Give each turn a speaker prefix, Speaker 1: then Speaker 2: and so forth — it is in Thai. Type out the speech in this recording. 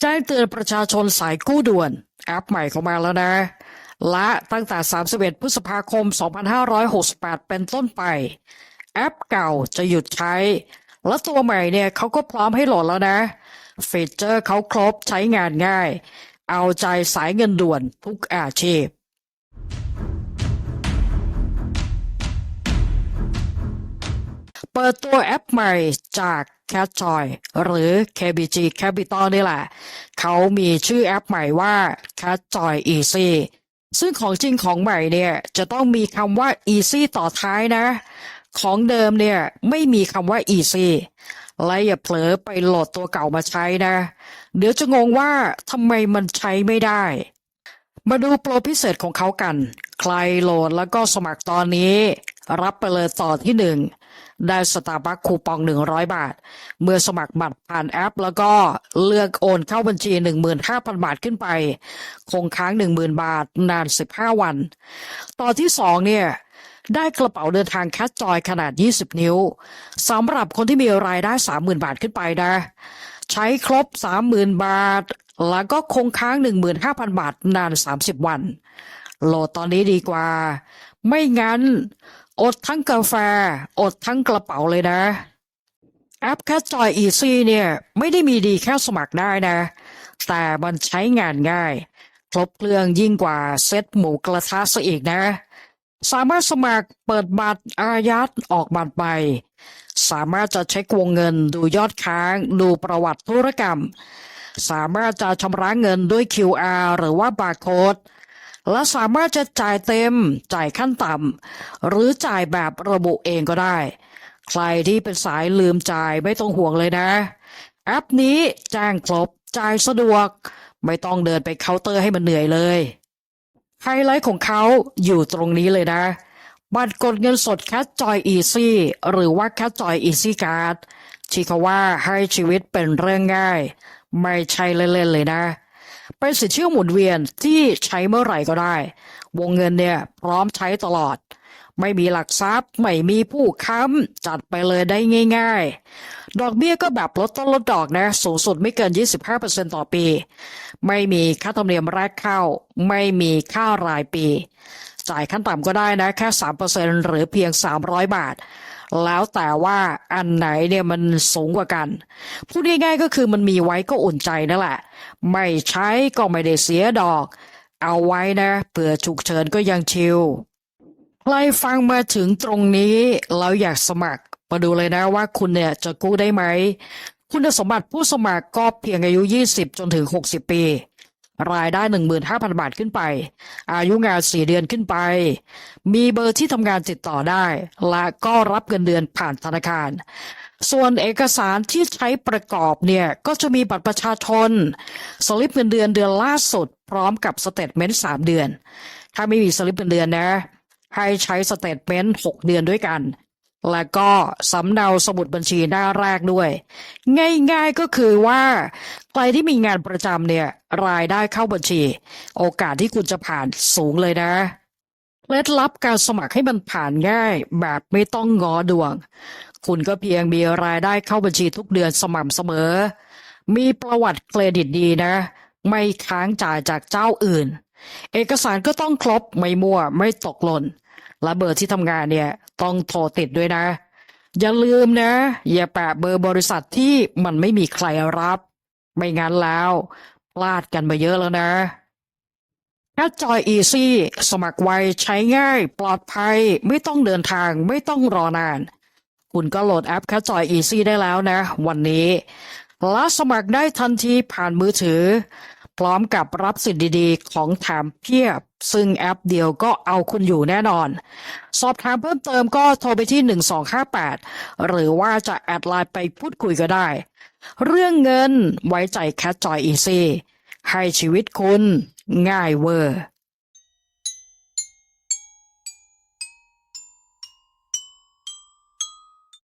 Speaker 1: แจ้งเตือนประชาชนสายกู้ด่วน แอปใหม่เข้ามาแล้วนะ และตั้งแต่ 31 พฤษภาคม 2568 เป็นต้นไป แอปเก่าจะหยุดใช้ และตัวใหม่เนี่ยเขาก็พร้อมให้โหลดแล้วนะฟีเจอร์เขาครบใช้งานง่าย เอาใจสายเงินด่วนทุกอาชีพเปิดตัวแอปใหม่จาก Catjoy หรือ KBG Capital นี่แหละ เขามีชื่อแอปใหม่ว่า Catjoy Easy ซึ่งของจริงของใหม่เนี่ยจะต้องมีคำว่า Easy ต่อท้ายนะ ของเดิมเนี่ยไม่มีคำว่า Easy และอย่าเผลอไปโหลดตัวเก่ามาใช้นะ เดี๋ยวจะงงว่าทำไมมันใช้ไม่ได้ มาดูโปรพิเศษของเขากัน ใครโหลดแล้วก็สมัครตอนนี้ รับไปเลยต่อที่หนึ่ง ได้สตาร์บัคคูปอง 100 บาท เมื่อสมัครบัตรผ่านแอป แล้วก็เลือกโอนเข้าบัญชี 15,000 บาทขึ้นไป คงค้าง 10,000 บาทนาน 15 วัน ต่อที่ 2 เนี่ย ได้กระเป๋าเดินทางแคชจอยขนาด 20 นิ้วสำหรับคนที่มีรายได้ 30,000 บาทขึ้นไปนะ ใช้ครบ 30,000 บาท แล้วก็คงค้าง 15,000 บาทนาน 30 วัน โหลดตอนนี้ดีกว่า ไม่งั้น อดทั้งกาแฟ อดทั้งกระเป๋าเลยนะ แอปแค t จอยอีซี่เนี่ย ไม่ได้มีดีแค่สมัครได้นะ แต่มันใช้งานง่าย ครบเครื่องยิ่งกว่าเซ็ตหมูกระทะซะอีกนะ สามารถสมัครเปิดบัตรอายัดออกบัตรใหม่สามารถจะเช็ควงเงินดูยอดค้าง ดูประวัติธุรกรรม สามารถจะชำระเงินด้วย QR หรือว่าบาร์โค้ด และสามารถจะจ่ายเต็ม จ่ายขั้นต่ำหรือจ่ายแบบระบุเองก็ได้ ใครที่เป็นสายลืมจ่ายไม่ต้องห่วงเลยนะ แอปนี้แจ้งครบ จ่ายสะดวก ไม่ต้องเดินไปเคาน์เตอร์ให้มันเหนื่อยเลยไฮไลท์ของเขาอยู่ตรงนี้เลยนะ บัตรกดเงินสดแค t จอยอีซี่หรือว่าแค t จอยอีซี่การ์ดที่เขาว่าให้ชีวิตเป็นเรื่องง่าย ไม่ใช่เล่นๆเลยนะ เป็นสินเชื่อหมุนเวียนที่ใช้เมื่อไหร่ก็ได้ วงเงินเนี่ยพร้อมใช้ตลอด ไม่มีหลักทรัพย์ ไม่มีผู้ค้ำ จัดไปเลยได้ง่าย ๆ ดอกเบี้ยก็แบบลดต้นลดดอกนะ สูงสุดไม่เกิน 25%ต่อปี ไม่มีค่าธรรมเนียมแรกเข้า ไม่มีค่ารายปี จ่ายขั้นต่ำก็ได้นะแค่ 3%หรือเพียง 300 บาท แล้วแต่ว่าอันไหนเนี่ยมันสูงกว่ากัน พูดง่ายๆก็คือมันมีไว้ก็อุ่นใจนั่นแหละ ไม่ใช้ก็ไม่ได้เสียดอก เอาไว้นะเผื่อฉุกเฉินก็ยังชิลใครฟังมาถึงตรงนี้แล้วอยากสมัครมาดูเลยนะว่าคุณเนี่ยจะกู้ได้ไหม คุณสมบัติผู้สมัครก็เพียงอายุ 20 จนถึง 60 ปี รายได้ 15,000 บาทขึ้นไป อายุงาน 4 เดือนขึ้นไป มีเบอร์ที่ทำงานติดต่อได้ และก็รับเงินเดือนผ่านธนาคาร ส่วนเอกสารที่ใช้ประกอบเนี่ย ก็จะมีบัตรประชาชน สลิปเงินเดือนเดือนล่าสุด พร้อมกับสเตทเมนต์3เดือน ถ้าไม่มีสลิปเงินเดือนนะ ให้ใช้สเตทเมนต์6เดือนด้วยกัน และก็สำเนาสมุดบัญชีหน้าแรกด้วย ง่ายๆก็คือว่าใครที่มีงานประจำเนี่ยรายได้เข้าบัญชี โอกาสที่คุณจะผ่านสูงเลยนะเคล็ดลับการสมัครให้มันผ่านง่ายแบบไม่ต้องงอดวง คุณก็เพียงมีรายได้เข้าบัญชีทุกเดือนสม่ำเสมอ มีประวัติเครดิตดีนะ ไม่ค้างจ่ายจากเจ้าอื่น เอกสารก็ต้องครบไม่มั่วไม่ตกหล่น และเบอร์ที่ทำงานเนี่ยต้องโทรติดด้วยนะ อย่าลืมนะ อย่าแปะเบอร์บริษัทที่มันไม่มีใครรับ ไม่งั้นแล้ว พลาดกันมาเยอะแล้วนะแค t จอยอีซี่สมัครไวใช้ง่าย ปลอดภัย ไม่ต้องเดินทางไม่ต้องรอนาน คุณก็โหลดแอปแค t จอยอีซี่ได้แล้วนะ วันนี้และสมัครได้ทันทีผ่านมือถือ พร้อมกับรับสิทธิ์ดีๆ ของแถมเพียบ ซึ่งแอปเดียวก็เอาคุณอยู่แน่นอน สอบถามเพิ่มเติมก็โทรไปที่ 1258 หรือว่าจะแอดไลน์ไปพูดคุยก็ได้ เรื่องเงินไว้ใจแคทจอยอีซี่ให้ชีวิตคุณง่ายเวอร์